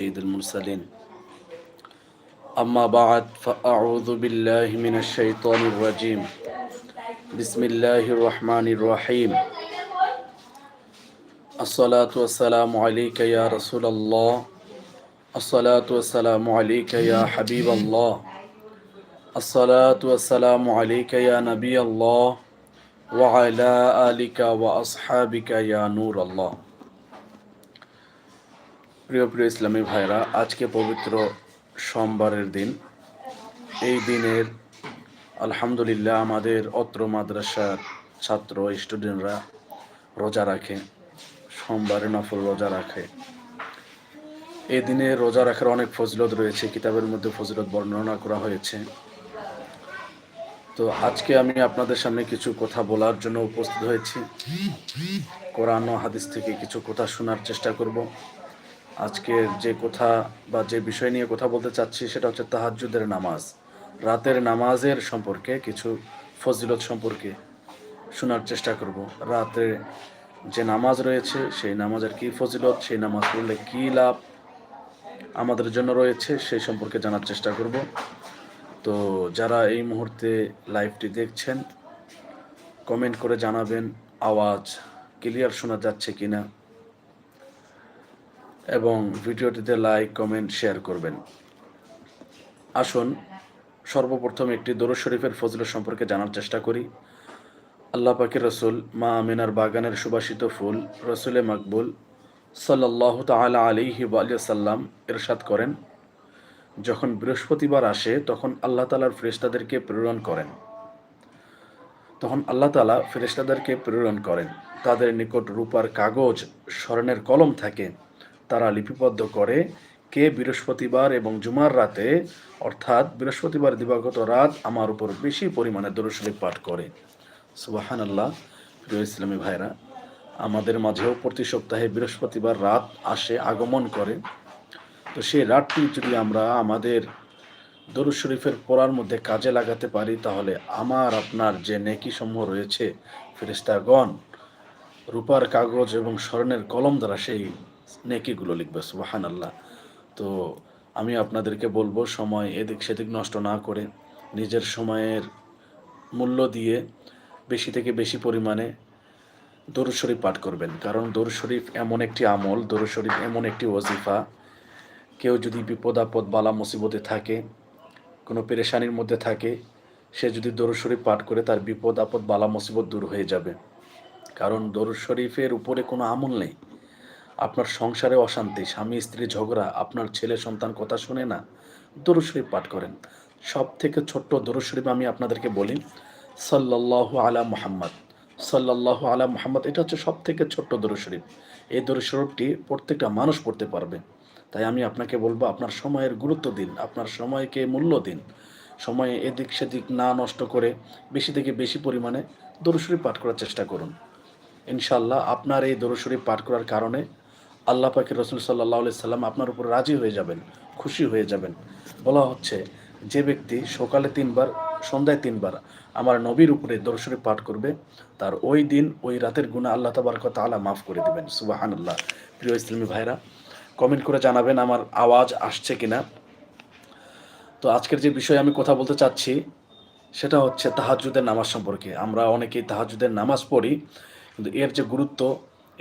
سيد المرسلين. أما بعد فأعوذ بالله من الشيطان الرجيم. بسم الله الرحمن الرحيم. الصلاة والسلام عليك يا رسول الله. الصلاة والسلام عليك يا حبيب الله. الصلاة والسلام عليك يا نبي الله. وعلى آلك وأصحابك يا نور الله. প্রিয় প্রিয় ইসলামী ভাইরা আজকে পবিত্র সোমবারের দিন। এই দিনের আলহামদুলিল্লাহ আমাদের অত্র মাদ্রাসার ছাত্র, স্টুডেন্টরা রোজা রাখে, সোমবারে নফল রোজা রাখে। এই দিনে রোজা রাখার অনেক ফজিলত রয়েছে, কিতাবের মধ্যে ফজিলত বর্ণনা করা হয়েছে। তো আজকে আমি আপনাদের সামনে কিছু কথা বলার জন্য উপস্থিত হয়েছি। কোরআন ও হাদিস থেকে কিছু কথা শোনার চেষ্টা করব। আজকের যে কথা বা যে বিষয় নিয়ে কথা বলতে চাচ্ছি সেটা হচ্ছে তাহাজ্জুদের নামাজ। রাতের নামাজের সম্পর্কে কিছু ফজিলত সম্পর্কে শোনার চেষ্টা করব। রাতে যে নামাজ রয়েছে, সেই নামাজের কি ফজিলত, সেই নামাজ পড়লে কি লাভ আমাদের জন্য রয়েছে সেই সম্পর্কে জানার চেষ্টা করব। তো যারা এই মুহূর্তে লাইভটি দেখছেন, কমেন্ট করে জানাবেন, আওয়াজ ক্লিয়ার শোনা যাচ্ছে কিনা। এবং ভিডিওটিতে লাইক কমেন্ট শেয়ার করবেন। আসুন, সর্বপ্রথম একটি দরুদ শরীফের ফজল সম্পর্কে জানার চেষ্টা করি। আল্লাহ পাকের রসুল, মা আমিনার বাগানের সুবাসিত ফুল, রসুলে মকবুল সাল্লাহ তালা আলিহি সাল্লাম এরশাদ করেন। যখন বৃহস্পতিবার আসে, তখন আল্লাহ তালার ফেরেস্তাদেরকে প্রেরণ করেন। তখন আল্লাহ তালা ফেরেস্তাদেরকে প্রেরণ করেন। তাদের নিকট রূপার কাগজ স্মরণের কলম থাকে। তারা লিপিবদ্ধ করে কে বৃহস্পতিবার এবং জুমার রাতে, অর্থাৎ বৃহস্পতিবার দিবাগত রাত আমার উপর বেশি পরিমাণে দরশরীফ পাঠ করে। সুবাহান আল্লাহ প্রিয় ইসলামী ভাইরা, আমাদের মাঝেও প্রতি সপ্তাহে বৃহস্পতিবার রাত আসে আগমন করে। তো সেই রাতটি যদি আমরা আমাদের দরুদ শরীফের পড়ার মধ্যে কাজে লাগাতে পারি, তাহলে আমার, আপনার যে নেকি সমূহ রয়েছে ফেরিস্তাগণ রূপার কাগজ এবং স্মরণের কলম দ্বারা সেই নেকিগুলো লিখবে সুবাহান আল্লাহ তো আমি আপনাদেরকে বলব, সময় এদিক সেদিক নষ্ট না করে নিজের সময়ের মূল্য দিয়ে বেশি থেকে বেশি পরিমাণে দরুদ শরীফ পাঠ করবেন। কারণ দরুদ শরীফ এমন একটি আমল, দরুদ শরীফ এমন একটি ওজিফা কেউ যদি বিপদ আপদ, বালা মুসিবতে থাকে, কোনো পেরেশানির মধ্যে থাকে, সে যদি দরুদ শরীফ পাঠ করে তার বিপদ আপদ, বালা মুসিবত দূর হয়ে যাবে। কারণ দরুদ শরীফের উপরে কোনো আমল নেই। আপনার সংসারে অশান্তি, স্বামী, স্ত্রী ঝগড়া, আপনার ছেলে সন্তান কথা শুনে না দরুদ শরীফ পাঠ করেন। সব থেকে ছোট্ট দরুদ শরীফ আমি আপনাদেরকে বলি সাল্লাহ আলা মোহাম্মদ। সাল্লাহ আলা মোহাম্মদ, এটা হচ্ছে সব থেকে ছোট্ট দরুদ শরীফ এই দরুদ শরীফটি প্রত্যেকটা মানুষ পড়তে পারবে। তাই আমি আপনাকে বলব, আপনার সময়ের গুরুত্ব দিন, আপনার সময়কে মূল্য দিন। সময়ে এদিক সেদিক না নষ্ট করে, বেশি থেকে বেশি পরিমাণে দরুদ শরীফ পাঠ করার চেষ্টা করুন। ইনশাল্লাহ আপনার এই দরুদ শরীফ পাঠ করার কারণে আল্লাহ পাকের রসুল সাল্লাহ সাল্লাম আপনার উপর রাজি হয়ে যাবেন, খুশি হয়ে যাবেন। বলা হচ্ছে, যে ব্যক্তি সকালে তিনবার, সন্ধ্যায় তিনবার আমার নবীর উপরে দর্শনে পাঠ করবে, তার ওই দিন, ওই রাতের গুণা আল্লাহ তাবারক তালা মাফ করে দেবেন। সুবাহান আল্লাহ প্রিয় ইসলামী ভাইরা কমেন্ট করে জানাবেন আমার আওয়াজ আসছে কিনা। তো আজকের যে বিষয়ে আমি কথা বলতে চাচ্ছি, সেটা হচ্ছে তাহাজুদের নামাজ সম্পর্কে। আমরা অনেকেই তাহাজুদের নামাজ পড়ি, কিন্তু এর যে গুরুত্ব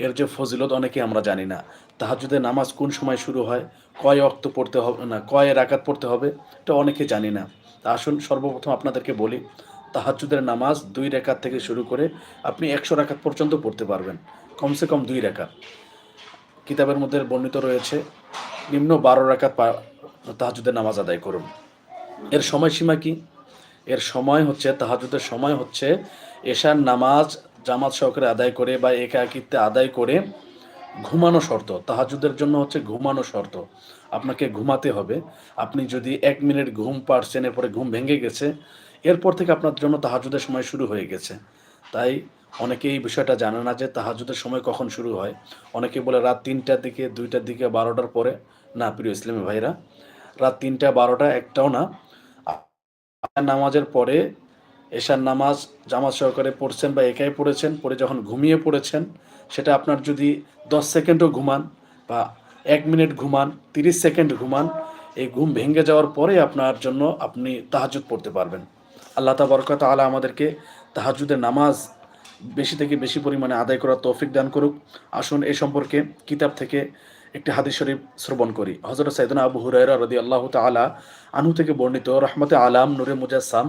এর যে ফজিলত অনেকে আমরা জানি না। তাহাজুদের নামাজ কোন সময় শুরু হয়, কয় অক্ত পড়তে হবে, না, কয় রাকাত পড়তে হবে, এটা অনেকে জানি না। তা আসুন সর্বপ্রথম আপনাদেরকে বলি তাহাজুদের নামাজ দুই রেখাত থেকে শুরু করে আপনি একশো রাকাত পর্যন্ত পড়তে পারবেন, কমসে কম দুই রেখাত কিতাবের মধ্যে বর্ণিত রয়েছে, নিম্ন বারো রাকাত তাহাজুদের নামাজ আদায় করুন। এর সময়সীমা কি? এর সময় হচ্ছে তাহাজুদের সময় হচ্ছে এশার নামাজ জামাত সহকারে আদায় করে বা একাকিত্বে আদায় করে ঘুমানো শর্ত তাহাজুদের জন্য হচ্ছে ঘুমানো শর্ত। আপনাকে ঘুমাতে হবে। আপনি যদি এক মিনিট ঘুম পারছেন, এরপরে ঘুম ভেঙে গেছে, এরপর থেকে আপনার জন্য তাহাজুদের সময় শুরু হয়ে গেছে। তাই অনেকে এই বিষয়টা জানে না যে তাহাজুদের সময় কখন শুরু হয়। অনেকে বলে রাত তিনটার দিকে, দুইটার দিকে, বারোটার পরে। না, প্রিয় ইসলামী ভাইরা, রাত তিনটা, বারোটা একটাও না। নামাজের পরে এশার নামাজ জামাত সহকারে পড়ছেন বা একাই পড়েছেন পরে যখন ঘুমিয়ে পড়েছেন, সেটা আপনার যদি দশ সেকেন্ডও ঘুমান বা এক মিনিট ঘুমান, তিরিশ সেকেন্ড ঘুমান, এই ঘুম ভেঙে যাওয়ার পরে আপনার জন্য আপনি তাহাজুদ পড়তে পারবেন। আল্লাহ তাবরকাত আলা আমাদেরকে তাহাজুদের নামাজ বেশি থেকে বেশি পরিমাণে আদায় করার তৌফিক দান করুক। আসুন এ সম্পর্কে কিতাব থেকে একটি হাদিস শরীফ শ্রবণ করি। হজরত সাইদনা আবু হুরাইরা রদি আল্লাহ তালা আনু থেকে বর্ণিত রহমতে আলাম নুরে মুজাসসাম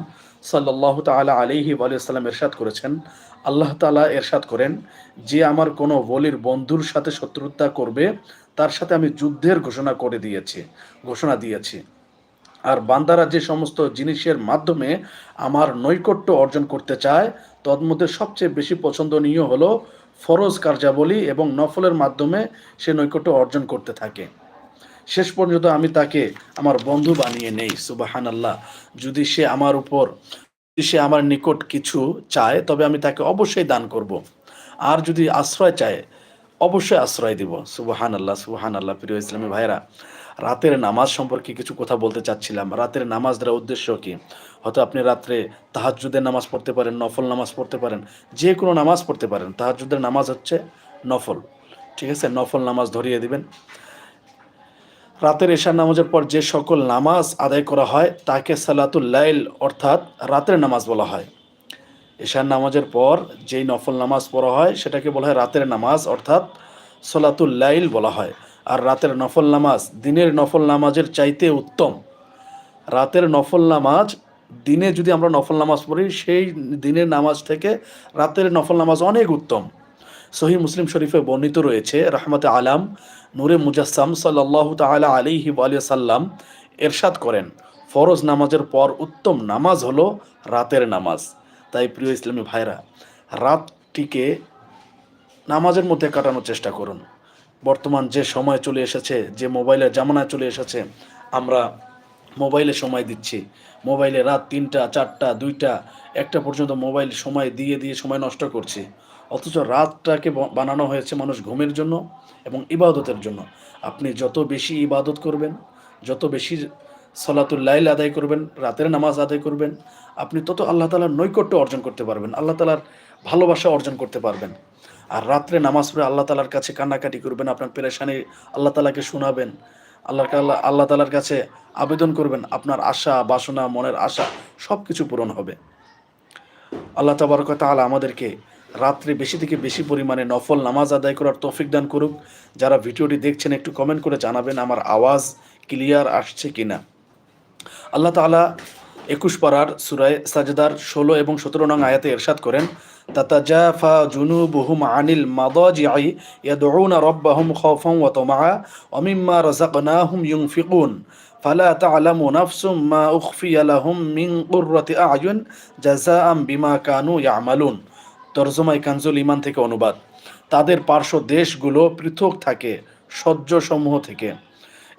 সাল্লাহ তালা আলিহি আলিয়াল্লাম এরশাদ করেছেন। আল্লাহ তালা এরশাদ করেন, যে আমার কোনো বলির বন্ধুর সাথে শত্রুতা করবে, তার সাথে আমি যুদ্ধের ঘোষণা করে দিয়েছি, ঘোষণা দিয়েছি। আর বান্দারা যে সমস্ত জিনিসের মাধ্যমে আমার নৈকট্য অর্জন করতে চায়, তন্মধ্যে সবচেয়ে বেশি পছন্দনীয় হলো ফরজ কার্যাবলী এবং নফলের মাধ্যমে সে নৈকট্য অর্জন করতে থাকে। শেষ পর্যন্ত আমি তাকে আমার বন্ধু বানিয়ে নেই সুবাহান আল্লাহ যদি সে আমার উপর, যদি সে আমার নিকট কিছু চায়, তবে আমি তাকে অবশ্যই দান করব। আর যদি আশ্রয় চায়, অবশ্যই আশ্রয় দিব সুবাহান আল্লাহ সুবাহান আল্লাহ প্রিয় ইসলামী ভাইরা রাতের নামাজ সম্পর্কে কিছু কথা বলতে চাচ্ছিলাম। রাতের নামাজ দ্বারা উদ্দেশ্য কি? হয়তো আপনি রাত্রে তাহাজুদের নামাজ পড়তে পারেন, নফল নামাজ পড়তে পারেন যে কোনো নামাজ পড়তে পারেন। তাহাজুদের নামাজ হচ্ছে নফল। ঠিক আছে? নফল নামাজ ধরিয়ে দিবেন। রাতের এশার নামাজের পর যে সকল নামাজ আদায় করা হয়, তাকে সালাতুল লাইল অর্থাৎ রাতের নামাজ বলা হয়। এশার নামাজের পর যেই নফল নামাজ পড়া হয়, সেটাকে বলা হয় রাতের নামাজ অর্থাৎ সলাতুল লাইল বলা হয়। আর রাতের নফল নামাজ দিনের নফল নামাজের চাইতে উত্তম। রাতের নফল নামাজ, দিনে যদি আমরা নফল নামাজ পড়ি, সেই দিনের নামাজ থেকে রাতের নফল নামাজ অনেক উত্তম। সহি মুসলিম শরীফে বর্ণিত রয়েছে, রহমতে আলাম, নূরে মুজাসসাম সাল্লাহ তালা আলিহি সাল্লাম এরশাদ করেন, ফরজ নামাজের পর উত্তম নামাজ হলো রাতের নামাজ। তাই প্রিয় ইসলামী ভাইরা, রাতটিকে নামাজের মধ্যে কাটানোর চেষ্টা করুন। বর্তমান যে সময় চলে এসেছে, যে মোবাইলের জামানায় চলে এসেছে, আমরা মোবাইলে সময় দিচ্ছি। মোবাইলে রাত তিনটা, চারটা, দুইটা, একটা পর্যন্ত মোবাইল সময় দিয়ে দিয়ে সময় নষ্ট করছি। অথচ রাতটাকে বানানো হয়েছে মানুষ ঘুমের জন্য এবং ইবাদতের জন্য। আপনি যত বেশি ইবাদত করবেন, যত বেশি সলাতুল লাইল আদায় করবেন, রাতের নামাজ আদায় করবেন, আপনি তত আল্লাহ তালার নৈকট্য অর্জন করতে পারবেন, আল্লাহ তালার ভালোবাসা অর্জন করতে পারবেন। আর রাত্রে নামাজ পড়ে আল্লাহ তালার কাছে কান্নাকাটি করবেন, আপনার পেরেশানি আল্লাহ তালাকে শোনাবেন। আল্লাহ আল্লাহ তালার কাছে আবেদন করবেন, আপনার আশা, বাসনা, মনের আশা সব কিছু পূরণ হবে। আল্লাহ তাবারক তাআলা আমাদেরকে রাত্রে বেশি থেকে বেশি পরিমাণে নফল নামাজ আদায় করার তৌফিক দান করুক। যারা ভিডিওটি দেখছেন, একটু কমেন্ট করে জানাবেন আমার আওয়াজ ক্লিয়ার আসছে কি না আল্লাহ তাআলা একুশ পাড়ার সুরায় সাজেদার ষোলো এবং সতেরো নং আয়াতে এরশাদ করেন আনিল মাদাজিআই ইয়াদউনা রাব্বাহুম খাওফান ওয়া তামআ ওয়া মিম্মা রাযাকনাহুম ইউনফিকুন। ফালা তা'লামু নাফসুম মা উখফিয়া লাহুম মিন কুররাতি আ'য়ুন জাযাআম বিমা কানু ইয়ামালুন। তরজমাই কানজুল ইমান থেকে অনুবাদ। তাদের পার্শ্ব দেশগুলো পৃথক থাকে সহ্যসমূহ থেকে।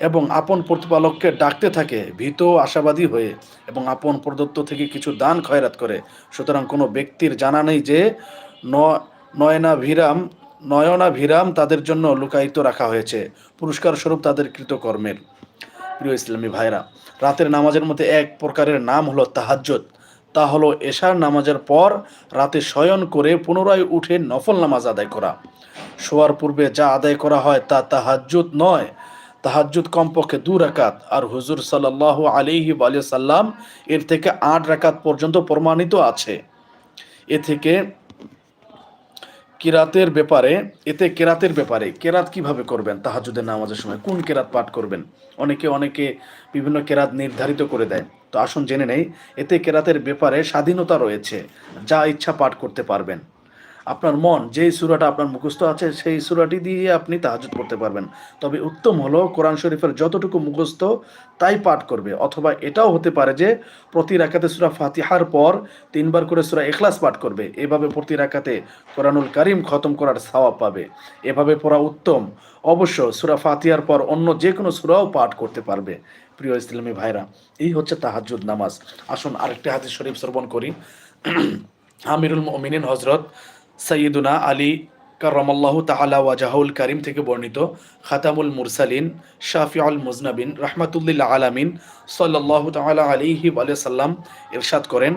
এবং আপন প্রতিপালককে ডাকতে থাকে, ভীত আশাবাদী হয়ে এবং আপন প্রদত্ত থেকে কিছু দান খয়রাত করে। সুতরাং কোনো ব্যক্তির জানা নেই যে ন- নয়না ভিরাম নয়না ভিরাম তাদের জন্য লুকায়িত রাখা হয়েছে। পুরস্কার স্বরূপ তাদের কৃতকর্মের। প্রিয় ইসলামী ভাইরা, রাতের নামাজের মধ্যে এক প্রকারের নাম হলো তাহাজ্জুদ। তা হলো এশার নামাজের পর রাতে শয়ন করে পুনরায় উঠে নফল নামাজ আদায় করা। শোয়ার পূর্বে যা আদায় করা হয় তা তাহাজ্জুদ নয় তাহাজ্জুদ কমপক্ষে দু রাকাত। আর হুজুর সাল্লাহ আলিহি সাল্লাম এর থেকে আট রাকাত পর্যন্ত প্রমাণিত আছে। এ থেকে কেরাতের ব্যাপারে, এতে কেরাতের ব্যাপারে, কেরাত কীভাবে করবেন? তাহাজুদের নামাজের সময় কোন কেরাত পাঠ করবেন? অনেকে অনেকে বিভিন্ন কেরাত নির্ধারিত করে দেয়। তো আসুন জেনে নেই, এতে কেরাতের ব্যাপারে স্বাধীনতা রয়েছে, যা ইচ্ছা পাঠ করতে পারবেন। আপনার মন, যেই সুরাটা আপনার মুখস্থ আছে, সেই সুরাটি দিয়ে আপনি তাহাজুদ পড়তে পারবেন। তবে উত্তম হলো কোরআন শরীফের যতটুকু মুখস্থ, তাই পাঠ করবে। অথবা এটাও হতে পারে যে, প্রতি রাকাতে সুরা ফাতিহার পর তিনবার করে সুরা এখলাস পাঠ করবে। এভাবে প্রতি রাকাতে কোরআনুল কারিম খতম করার সওয়াব পাবে। এভাবে পড়া উত্তম। অবশ্য সুরা ফাতিহার পর অন্য যে কোনো সুরাও পাঠ করতে পারবে। প্রিয় ইসলামী ভাইরা, এই হচ্ছে তাহাজুদ নামাজ। আসুন আরেকটি হাদিস শরীফ শ্রবণ করি। আমিরুল মিনিন হজরত সৈয়দুনা আলী কারমাল্লাহ তাআলা ওয়াজাহুল করিম থেকে বর্ণিত খাতামুল মুরসালিন শাফিউল মুজনাবিন রহমাতুল্লিল আলামিন সাল্লাহ তাআলা আলিহি আলিয়া সাল্লাম ইরশাদ করেন।